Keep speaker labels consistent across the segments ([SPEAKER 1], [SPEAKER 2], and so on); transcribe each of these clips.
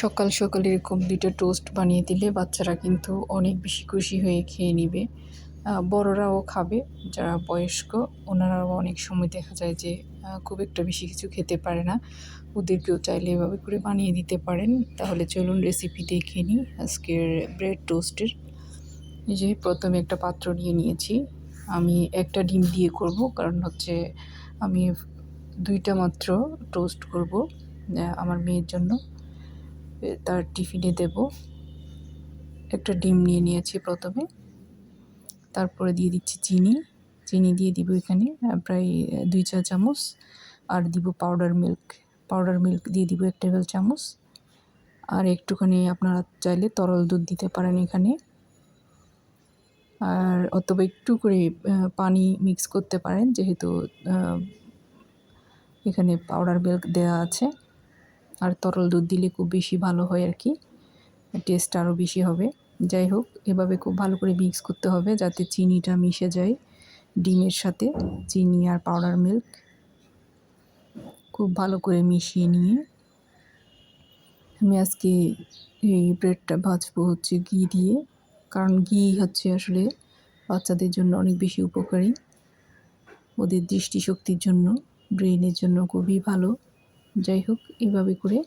[SPEAKER 1] সকাল সকাল এরকম দুটো টোস্ট বানিয়ে দিলে বাচ্চারা কিন্তু অনেক বেশি খুশি হয়ে খেয়ে নিবে। বড়রাও খাবে, যারা বয়স্ক, ওনারাও অনেক সময় দেখা যায় যে খুব একটা বেশি কিছু খেতে পারে না। ওদেরকেও চাইলে এভাবে করে বানিয়ে দিতে পারেন। তাহলে চলুন রেসিপি দেখে নিই আজকের ব্রেড টোস্টের যে, প্রথমে একটা পাত্র নিয়ে নিয়েছি। আমি একটা ডিম দিয়ে করব, কারণ হচ্ছে আমি দুইটা মাত্র টোস্ট করব আমার মেয়ের জন্য। তার টিফিনে দেব। একটা ডিম নিয়ে নিয়েছি প্রথমে। তারপরে দিয়ে দিচ্ছি চিনি। চিনি দিয়ে দিব এখানে প্রায় দুই চা চামচ। আর দিব পাউডার মিল্ক পাউডার মিল্ক দিয়ে দিব এক টেবিল চামচ। আর একটুখানি আপনারা চাইলে তরল দুধ দিতে পারেন এখানে। আর অথবা একটু করে পানি মিক্স করতে পারেন, যেহেতু এখানে পাউডার মিল্ক দেওয়া আছে। আর তরল দুধ দিলে খুব বেশি ভালো হয় আর কি। টেস্ট আরও বেশি হবে। যাই হোক, এভাবে খুব ভালো করে মিক্স করতে হবে যাতে চিনিটা মিশে যায় ডিমের সাথে। চিনি আর পাউডার মিল্ক খুব ভালো করে মিশিয়ে নিয়ে আমি আজকে এই ব্রেডটা ভাজবো হচ্ছে ঘি দিয়ে। কারণ ঘি হচ্ছে আসলে বাচ্চাদের জন্য অনেক বেশি উপকারী। ওদের দৃষ্টিশক্তির জন্য ব্রেনের জন্য খুবই ভালো। যাই হোক, এভাবে করে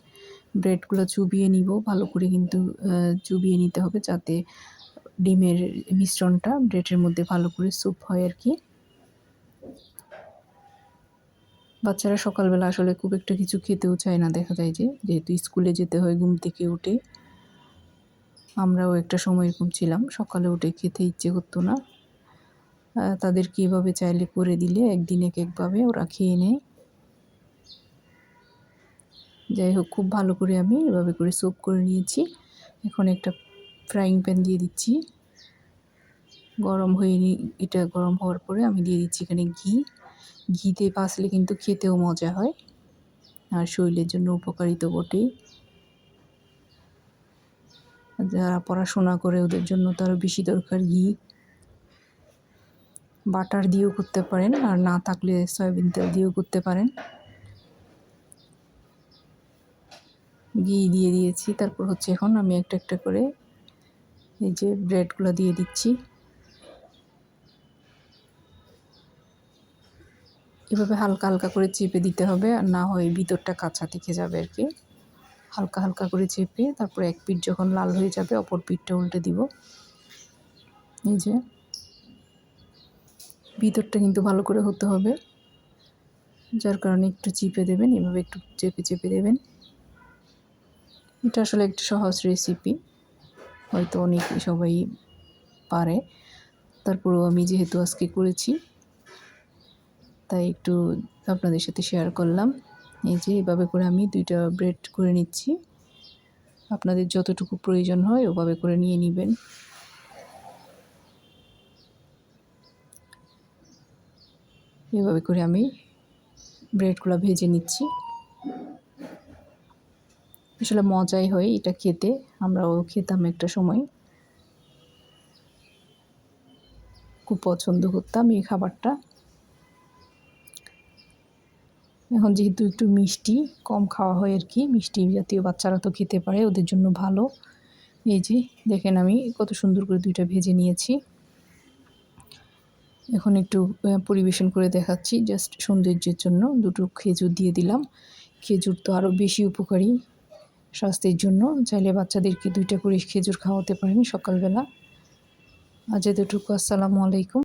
[SPEAKER 1] ব্রেডগুলো চুবিয়ে নিব। ভালো করে কিন্তু চুবিয়ে নিতে হবে যাতে ডিমের মিশ্রণটা ব্রেডের মধ্যে ভালো করে স্যুপ হয় আর কি। বাচ্চারা সকালবেলা আসলে খুব একটা কিছু খেতেও চায় না, দেখা যায় যে। যেহেতু স্কুলে যেতে হয়, ঘুম থেকে উঠে। আমরাও একটা সময় এরকম ছিলাম, সকালে উঠে খেতে ইচ্ছে করতো না। তাদেরকে এভাবে চাইলে করে দিলে একদিন এক একভাবে ওরা খেয়ে নেয়। যাই হোক, খুব ভালো করে আমি এভাবে করে সোপ করে নিয়েছি। এখন একটা ফ্রাইং প্যান দিয়ে দিচ্ছি। গরম হয়ে এটা গরম হওয়ার পরে আমি দিয়ে দিচ্ছি এখানে ঘি। ঘিতে পাসলে কিন্তু খেতেও মজা হয়, আর শরীরের জন্য উপকারী তো বটেই যারা পড়াশোনা করে ওদের জন্য তো আরও বেশি দরকার ঘি। বাটার দিয়েও করতে পারেন, আর না থাকলে সয়াবিন তেল দিয়েও করতে পারেন। ঘি দিয়ে দিয়েছি। তারপর হচ্ছে এখন আমি একটা একটা করে এই যে ব্রেডগুলো দিয়ে দিচ্ছি। এভাবে হালকা হালকা করে চেপে দিতে হবে আর না হয় ভিতরটা কাঁচা থেকে যাবে আর কি। হালকা হালকা করে চেপে তারপর এক পিঠ যখন লাল হয়ে যাবে অপর পিঠটা উল্টে দিব। এই যে ভিতরটা কিন্তু ভালো করে হতে হবে। যার কারণে একটু চিপে দেবেন, এভাবে একটু চেপে চেপে দেবেন। এটা আসলে একটা সহজ রেসিপি হয়তো অনেক সবাই পারে। তারপরেও আমি যেহেতু আজকে করেছি, তাই একটু আপনাদের সাথে শেয়ার করলাম। এই যে এভাবে করে আমি দুইটা ব্রেড করে নিচ্ছি। আপনাদের যতটুকু প্রয়োজন হয় ওভাবে করে নিয়ে নেবেন। এভাবে করে আমি ব্রেডগুলো ভেজে নিচ্ছি। আসলে মজাই হয় এটা খেতে। আমরাও খেতাম একটা সময়। খুব পছন্দ করতাম এই খাবারটা। এখন যেহেতু একটু মিষ্টি, কম খাওয়া হয় আর কি মিষ্টি জাতীয় বাচ্চারা তো খেতে পারে, ওদের জন্য ভালো। এই যে, দেখেন আমি কত সুন্দর করে দুইটা ভেজে নিয়েছি। এখন একটু পরিবেশন করে দেখাচ্ছি জাস্ট সৌন্দর্যের জন্য। দুটো খেজুর দিয়ে দিলাম। খেজুর তো আরও বেশি উপকারী। স্বাস্থ্যের জন্য। চাইলে বাচ্চাদেরকে দুইটা করে খেজুর খাওয়াতে পারেন সকালবেলা। আজ এতটুকু। আসসালামু আলাইকুম।